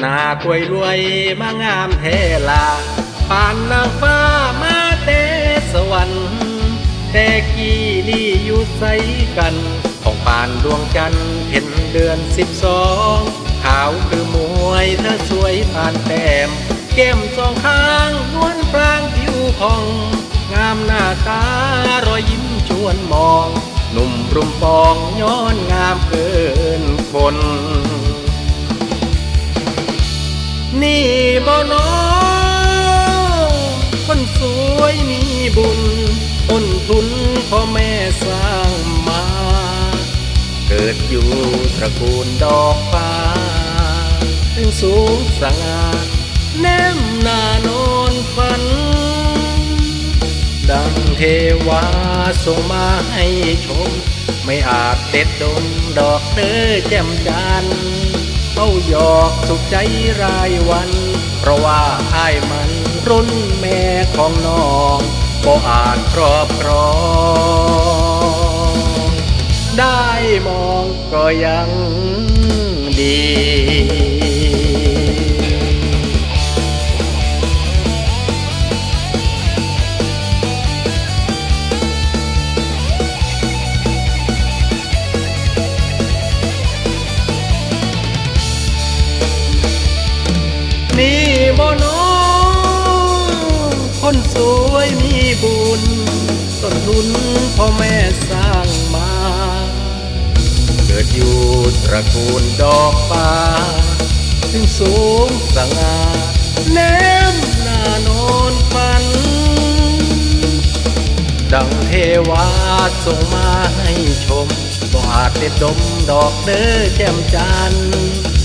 หน้ากวยรวยมางามแท้ลาปานนางฟ้ามาเตสวรรค์แต่กี้นี่อยู่ใสกัน ของปานดวงจันทร์เห็นเดือนสิบสองขาวคือมวยเธอสวยปานแต้มแก้มสองข้างนวลปรางผิวพอง งามหน้าตารอยยิ้มชวนมอง หนุ่มรุมปองย้อนงามเกินคน นี่บ่น้องคนสวยมีบุญต้นทุนพ่อแม่สร้างมา เกิดอยู่ตระกูลดอกฟ้าถึงสูงสง่าแนมหน้านอนฝัน ดังเทวาส่งมาให้ชม ไม่อาจเด็ดดมดอกเด้อแจ่มจันทร์ เขาหยอกสุขใจรายวัน เพราะว่าอ้ายมันรุ่นแม่ของน้องบ่อาจครอบครอง ได้มองก็ยังดี สวยมีบุญต้นทุนพ่อแม่สร้างมา เกิดอยู่ตระกูลดอกฟ้าถึงสูงสง่าแนมหน้านอนฝัน ดังเทวาส่งมาให้ชมก็อาจเด็ดดมดอกเด้อแจ่มจันทร์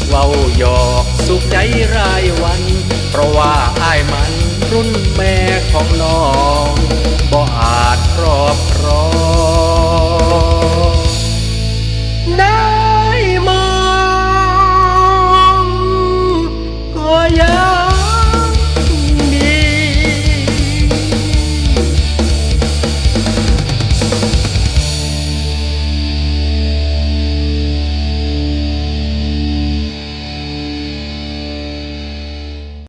เว้าหยอกสุขใจรายวัน เพราะว่าอ้ายมัน รุ่นแม่ของน้อง